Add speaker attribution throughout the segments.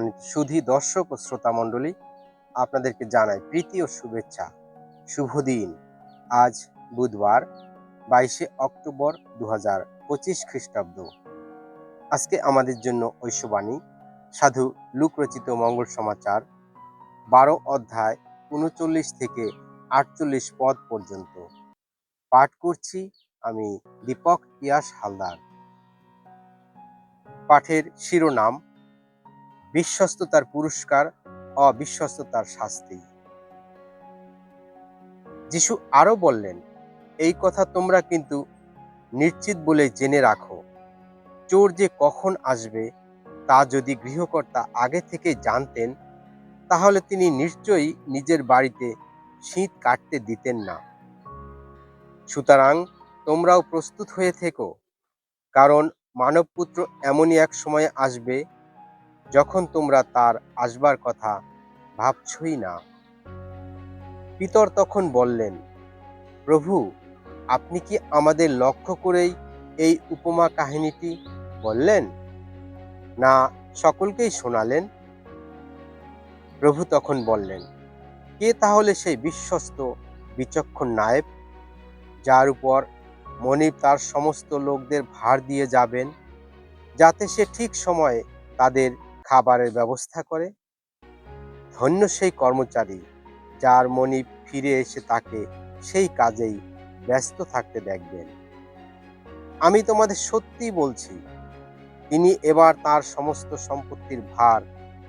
Speaker 1: সুধী দর্শক ও শ্রোতা মণ্ডলী, আপনাদেরকে জানাই প্রীতি ও শুভেচ্ছা। শুভ দিন। আজ বুধবার, বাইশে অক্টোবর দু হাজার পঁচিশ খ্রিস্টাব্দ। আজকে আমাদের জন্য ঐশবাণী, সাধু লুকরচিত মঙ্গল সমাচার, বারো অধ্যায় উনচল্লিশ থেকে আটচল্লিশ পদ পর্যন্ত। পাঠ করছি আমি দীপক ইয়াস হালদার। পাঠের শিরোনাম বিশ্বস্ততার পুরস্কার, অবিশ্বস্ততার শাস্তি। যিশু আরও বললেন, এই কথা তোমরা কিন্তু নিশ্চিত বলে জেনে রাখো। চোর যে কখন আসবে, তা যদি গৃহকর্তা আগে থেকে জানতেন, তাহলে তিনি নিশ্চয়ই নিজের বাড়িতে শীত কাটতে দিতেন না। সুতরাং তোমরাও প্রস্তুত হয়ে থেকো, কারণ মানবপুত্র এমনই এক সময় আসবে যখন তোমরা তার আসবার কথা ভাবছই না। পিতর তখন বললেন, প্রভু, আপনি কি আমাদের লক্ষ্য করেই এই উপমা কাহিনীটি বললেন? না, সকলকেই শোনালেন? প্রভু তখন বললেন, কে তাহলে সেই বিশ্বস্ত, বিচক্ষণ নায়েব, যার উপর মনিব তার সমস্ত লোকদের ভার দিয়ে যাবেন, যাতে সে ঠিক সময়ে তাদের খাবারের ব্যবস্থা করে। ধন্য সেই কর্মচারী, যার মনিব ফিরে এসে তাকে সেই কাজেই ব্যস্ত থাকতে দেখবেন। আমি তোমাদের সত্যি বলছি, তিনি এবার তার সমস্ত সম্পত্তির ভার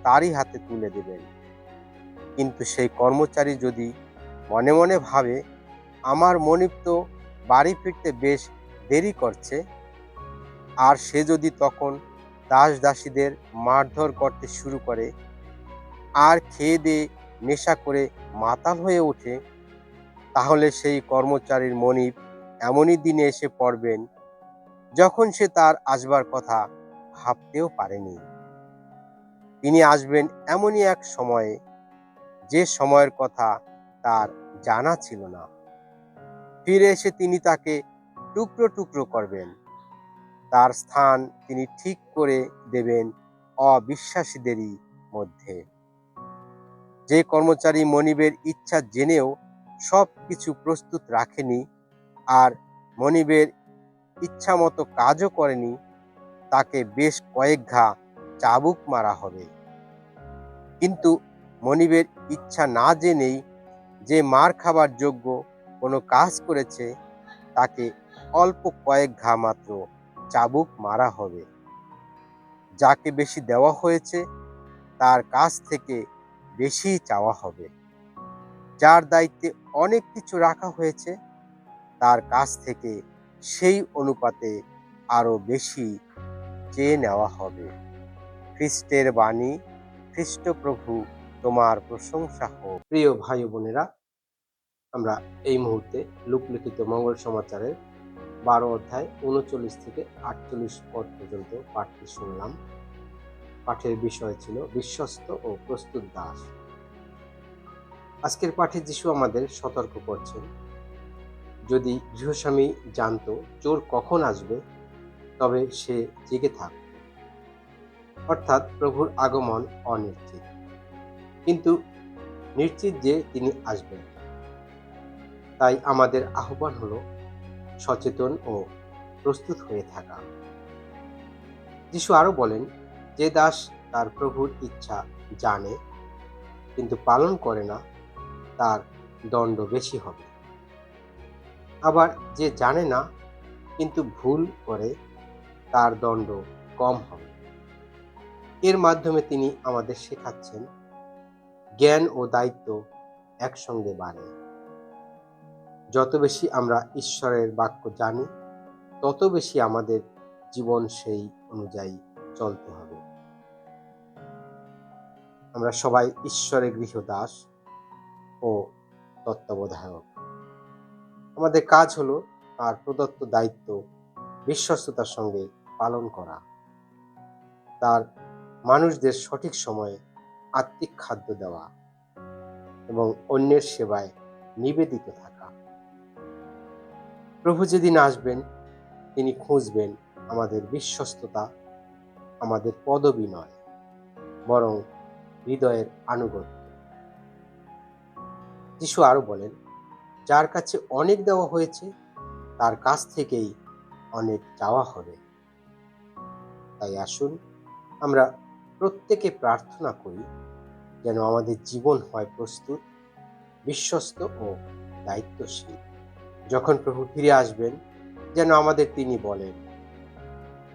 Speaker 1: তারই হাতে তুলে দেবেন। কিন্তু সেই কর্মচারী যদি মনে মনে ভাবে, আমার মনিব তো বাড়ি ফিরতে বেশ দেরি করছে, আর সে যদি তখন দাস দাসীদের মারধর করতে শুরু করে। আর খেয়ে দিয়ে নেশা করে মাতাল হয়ে ওঠে। তাহলে সেই কর্মচারীর মনিব এমনই দিনে এসে পড়বেন, যখন সে তার আসবার কথা ভাবতেও পারেনি। তিনি আসবেন এমনই এক সময়ে, যে সময়ের কথা তার জানা ছিল না। ফিরে এসে তিনি তাকে টুকরো টুকরো করবেন। তার স্থান তিনি ঠিক করে দেবেন অবিশ্বাসীদেরই মধ্যে। যে কর্মচারী মনিবের ইচ্ছা জেনেও সব কিছু প্রস্তুত রাখেনি আর মনিবের ইচ্ছা মতো কাজও করেনি, তাকে বেশ কয়েক ঘা চাবুক মারা হবে। কিন্তু মনিবের ইচ্ছা না জেনেই যে মার খাবার যোগ্য কোনো কাজ করেছে, তাকে অল্প কয়েক ঘা মাত্র চাবুক মারা হবে। যাকে বেশি দেওয়া হয়েছে, তার কাছ থেকে বেশি চাওয়া হবে। যার দায়িত্বে অনেক কিছু রাখা হয়েছে, তার কাছ থেকে সেই অনুপাতে আরও বেশি চেয়ে নেওয়া হবে। খ্রিস্টের বাণী, খ্রিস্ট প্রভু, তোমার প্রশংসা হোক। প্রিয় ভাই বোনেরা, আমরা এই মুহূর্তে লোকলিখিত মঙ্গল সমাচারের বারো অধ্যায় উনচল্লিশ থেকে আটচল্লিশ পদ পর্যন্ত পাঠটি শুনলাম। পাঠের বিষয় ছিল বিশ্বস্ত ও প্রস্তুত দাস। আজকের পাঠে যিশু আমাদের সতর্ক করছেন, যদি গৃহস্বামী জানতো চোর কখন আসবে, তবে সে জেগে থাক। অর্থাৎ প্রভুর আগমন অনিশ্চিত। কিন্তু নিশ্চিত যে তিনি আসবেন। তাই আমাদের আহ্বান হলো সচেতন ও প্রস্তুত হয়ে থাকা। যিশু আরও বলেন, যে দাস তার প্রভুর ইচ্ছা জানে, কিন্তু পালন করে না, তার দণ্ড বেশি হবে। আবার যে জানে না, কিন্তু ভুল করে, তার দণ্ড কম হবে। এর মাধ্যমে তিনি আমাদের শেখাচ্ছেন, জ্ঞান ও দায়িত্ব একসঙ্গে বাড়ে। যত বেশি আমরা ঈশ্বরের বাক্য জানি, তত বেশি আমাদের জীবন সেই অনুযায়ী চলতে হবে। আমরা সবাই ঈশ্বরের গৃহদাস ও তত্ত্বাবধায়ক। আমাদের কাজ হলো তার প্রদত্ত দায়িত্ব বিশ্বস্ততার সঙ্গে পালন করা। তার মানুষদের সঠিক সময়ে আত্মিক খাদ্য দেওয়া এবং অন্যের সেবায় নিবেদিত থাকা। প্রভু যেদিন আসবেন, তিনি খুঁজবেন আমাদের বিশ্বস্ততা, আমাদের পদবী নয়, বরং হৃদয়ের আনুগত্য। যিশু আরও বলেন, যার কাছে অনেক দেওয়া হয়েছে, তার কাছ থেকেই অনেক চাওয়া হবে। তাই আসুন, আমরা প্রত্যেকে প্রার্থনা করি, যেন আমাদের জীবন হয় প্রস্তুত, বিশ্বস্ত ও দায়িত্বশীল। যখন প্রভু ফিরে আসবেন, যেন আমাদের তিনি বলেন,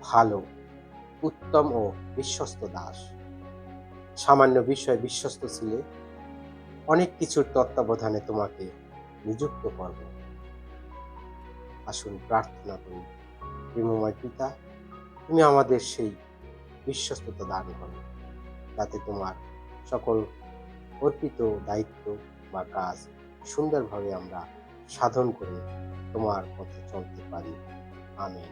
Speaker 1: ভালো, উত্তম ও বিশ্বস্ত দাস। সামান্য বিষয়ে বিশ্বস্ত ছিলে, অনেক কিছুর তত্ত্বাবধানে তোমাকে নিযুক্ত করব। আসুন প্রার্থনা করি, প্রেমময় পিতা, তুমি আমাদের সেই বিশ্বস্ততা দান করো, যাতে তোমার সকল অর্পিত দায়িত্ব বা কাজ সুন্দরভাবে আমরা সাধন করে তোমার পথে চলতে পারি। আমি